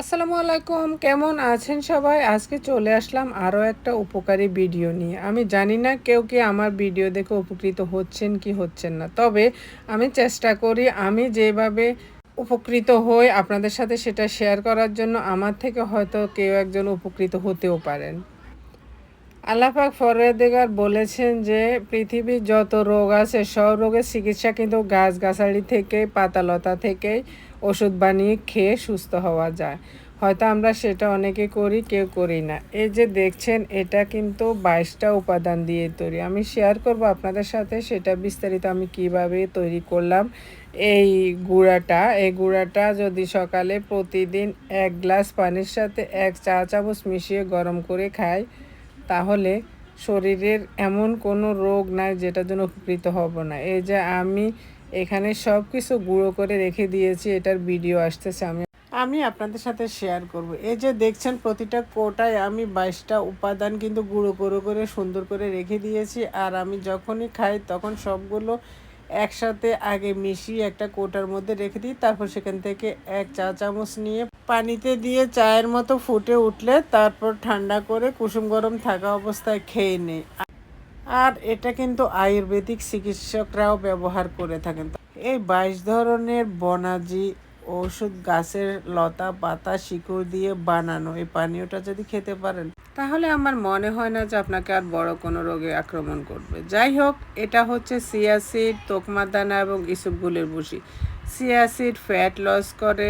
আসসালামু আলাইকুম, কেমন আছেন সবাই? আজকে চলে আসলাম আরও একটা উপকারী ভিডিও নিয়ে। আমি জানি না কেউ কি আমার ভিডিও দেখে উপকৃত হচ্ছেন কি হচ্ছেন না। তবে আমি চেষ্টা করি আমি যেভাবে উপকৃত হই আপনাদের সাথে সেটা শেয়ার করার জন্য আমার থেকে হয়তো কেউ একজন উপকৃত হতেও পারেন। আল্লাপাক ফরেদেগার বলেছেন যে, পৃথিবীর যত রোগ আছে, সব রোগের চিকিৎসা কিন্তু গাছগাছালি থেকে, পাতালতা থেকেই ওষুধ বানিয়ে খেয়ে সুস্থ হওয়া যায়। হয়তো আমরা সেটা অনেকে করি, কেউ করি না। এই যে দেখছেন, এটা কিন্তু বাইশটা উপাদান দিয়ে তৈরি। আমি শেয়ার করব আপনাদের সাথে, সেটা বিস্তারিত আমি কীভাবে তৈরি করলাম। এই গুঁড়াটা এই গুঁড়াটা যদি সকালে প্রতিদিন এক গ্লাস পানির সাথে এক চা চামচ মিশিয়ে গরম করে খাই, তাহলে শরীরের এমন কোনো রোগ নাই যেটার জন্য উপকৃত হব না। এই যে আমি এখানে সব কিছু গুঁড়ো করে রেখে দিয়েছি, এটার ভিডিও আসতেছে, আমি আমি আপনাদের সাথে শেয়ার করব। এই যে দেখছেন প্রতিটা কোটায় আমি বাইশটা উপাদান কিন্তু গুঁড়ো গুঁড়ো করে সুন্দর করে রেখে দিয়েছি, আর আমি যখনই খাই তখন সবগুলো একসাথে আগে মিশিয়ে একটা কোটার মধ্যে রেখে দিই, তারপর সেখান থেকে এক চা চামচ নিয়ে পানিতে দিয়ে চায়ের মতো ফুটে উঠলে তারপর ঠান্ডা করে কুসুম গরম থাকা অবস্থায় খেয়ে নেই। আর এটা কিন্তু আয়ুর্বেদিক চিকিৎসকরাও ব্যবহার করে থাকেন। এই বাইশ ধরনের বনাজি ওষুধ গাছের লতা, পাতা, শিকড় দিয়ে বানানো এই পানীয়টা যদি খেতে পারেন, তাহলে আমার মনে হয় না যে আপনাকে আর বড় কোনো রোগে আক্রমণ করবে। যাই হোক, এটা হচ্ছে সিয়াসিড, তোকমাদানা এবং ইসুপগুলের বুসি সিয়াসিড ফ্যাট লস করে।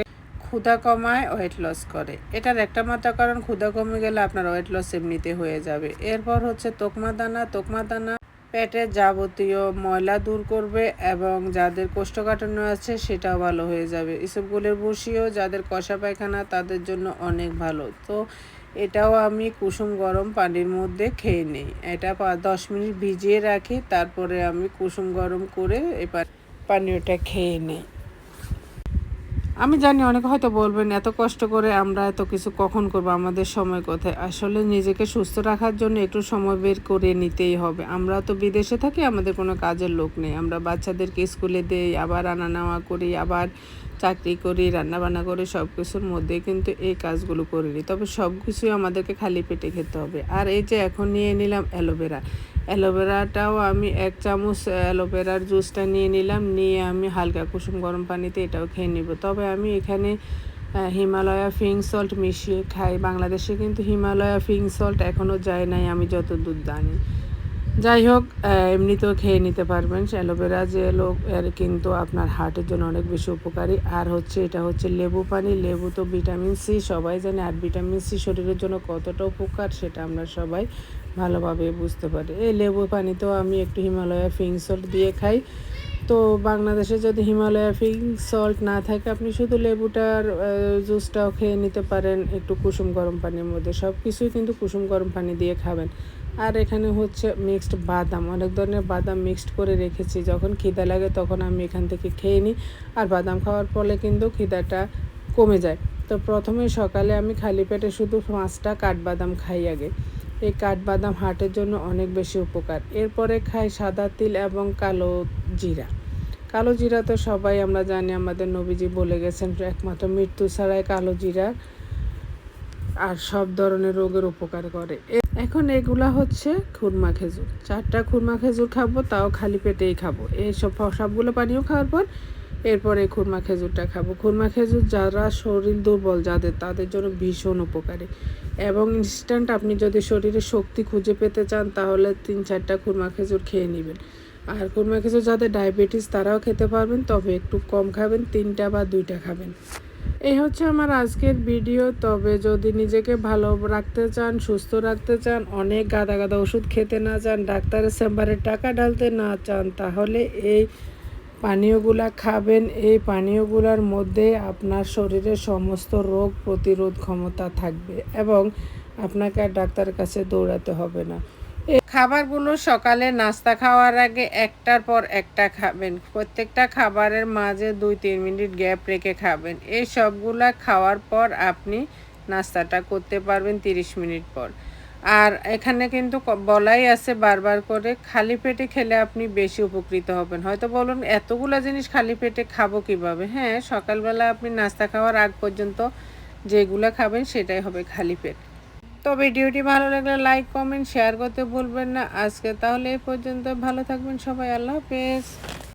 ক্ষুধা কমায় ওয়েট লস করে। এটার একটা মাত্র কারণ, ক্ষুধা কমে গেলে আপনার ওয়েট লস এমনিতে হয়ে যাবে। এরপর হচ্ছে তোকমা দানা। তোকমা দানা পেটের যাবতীয় ময়লা দূর করবে এবং যাদের কোষ্ঠকাঠিন্য আছে সেটাও ভালো হয়ে যাবে। ইসবগুলের বসিও যাদের কষা পায়খানা, তাদের জন্য অনেক ভালো। তো এটাও আমি কুসুম গরম পানির মধ্যে খেয়ে নিই। এটা দশ মিনিট ভিজিয়ে রাখি, তারপরে আমি কুসুম গরম করে এই পানীয়টা খেয়ে নিই। আমি জানি অনেকে হয়তো বলবেন, এত কষ্ট করে আমরা এত কিছু কখন করব? আমাদের সময় কোথায়? আসলে নিজেকে সুস্থ রাখার জন্য একটু সময় বের করে নিতেই হবে। আমরা তো বিদেশে থাকি, আমাদের কোনো কাজের লোক নেই। আমরা বাচ্চাদেরকে স্কুলে দেই, আবার আনা নেওয়া করি, আবার চাকরি করি, রান্নাবান্না করি সব কিছুর মধ্যে কিন্তু এই কাজগুলো করে নিই। তবে সব কিছুই আমাদেরকে খালি পেটে খেতে হবে। আর এই যে এখন নিয়ে নিলাম অ্যালোভেরা। অ্যালোভেরাটাও আমি এক চামচ অ্যালোভেরার জুসটা নিয়ে নিলাম, নিয়ে আমি হালকা কুসুম গরম পানিতে এটাও খেয়ে নিব। তবে আমি এখানে হিমালয়া ফিং সল্ট মিশিয়ে খাই। বাংলাদেশে কিন্তু হিমালয়া ফিং সল্ট এখনও যায় নাই, আমি যত দূর জানি। যাই হোক এমনিতেও খেয়ে নিতে পারবেন। অ্যালোভেরা জেলও এর কিন্তু আপনার হার্টের জন্য অনেক বেশি উপকারী। আর হচ্ছে এটা হচ্ছে লেবু পানি। লেবু তো ভিটামিন সি, সবাই জানে। আর ভিটামিন সি শরীরের জন্য কতটা উপকার সেটা আমরা সবাই ভালোভাবে বুঝতে পারি। এই লেবু পানি তো আমি একটু হিমালয়া ফিং সল্ট দিয়ে খাই। তো বাংলাদেশে যদি হিমালয়া ফিং সল্ট না থাকে, আপনি শুধু লেবুটার জুসটাও খেয়ে নিতে পারেন। একটু কুসুম গরম পানির মধ্যে। সব কিছুই কিন্তু কুসুম গরম পানি দিয়ে খাবেন। আর এখানে হচ্ছে মিক্সড বাদাম। অনেক ধরনের বাদাম মিক্সড করে রেখেছি। যখন খিদা লাগে তখন আমি এখান থেকে খেয়ে নিই। আর বাদাম খাওয়ার ফলে কিন্তু খিদাটা কমে যায়। তো প্রথমে সকালে আমি খালি পেটে শুধু পাঁচটা কাঠবাদাম খাই আগে। এই কাঠবাদাম হার্টের জন্য অনেক বেশি উপকার। এরপরে খাই সাদা তিল এবং কালো জিরা। কালো জিরা তো সবাই আমরা জানি, আমাদের নবীজি বলে গেছেন একমাত্র মৃত্যু ছাড়াই কালো জিরা আর সব ধরনের রোগের উপকার করে। এখন এগুলা হচ্ছে খুরমা খেজুর। চারটা খুরমা খেজুর খাব, তাও খালি পেটেই খাব। এইসব সবগুলো পানিও খাওয়ার পর এরপরে খুরমা খেজুরটা খাব। খুরমা খেজুর যারা শরীর দুর্বল, যাদের, তাদের জন্য ভীষণ উপকারী। এবং ইনস্ট্যান্ট আপনি যদি শরীরে শক্তি খুঁজে পেতে চান, তাহলে তিন চারটা খুরমা খেজুর খেয়ে নেবেন। আর খুরমা খেজুর যাদের ডায়াবেটিস, তারাও খেতে পারবেন, তবে একটু কম খাবেন, তিনটা বা দুইটা খাবেন। এই হচ্ছে আমার আজকের ভিডিও। তবে যদি নিজেকে ভালো রাখতে চান, সুস্থ রাখতে চান, অনেক গাদা গাদা ওষুধ খেতে না চান, ডাক্তারের চেম্বারে টাকা ঢালতে না চান, তাহলে এই পানীয়গুলা খাবেন। এই পানীয়গুলোর মধ্যে আপনার শরীরের সমস্ত রোগ প্রতিরোধ ক্ষমতা থাকবে এবং আপনাকে আর ডাক্তারের কাছে দৌড়াতে হবে না। খাবারগুলো সকালে নাস্তা খাওয়ার আগে একটার পর একটা খাবেন। প্রত্যেকটা খাবারের মাঝে দুই তিন মিনিট গ্যাপ রেখে খাবেন। এই সবগুলা খাওয়ার পর আপনি নাস্তাটা করতে পারবেন তিরিশ মিনিট পর। আর এখানে কিন্তু বলাই আছে বারবার করে, খালি পেটে খেলে আপনি বেশি উপকৃত হবেন। হয়তো বলুন, এতগুলা জিনিস খালি পেটে খাব কীভাবে? হ্যাঁ সকালবেলা আপনি নাস্তা খাওয়ার আগ পর্যন্ত যেগুলো খাবেন সেটাই হবে খালি পেট। তো ভিডিওটি ভালো লাগলে লাইক, কমেন্ট, শেয়ার করতে ভুলবেন না। আজকে তাহলে এই পর্যন্ত। ভালো থাকবেন সবাই। আল্লাহ হাফেজ।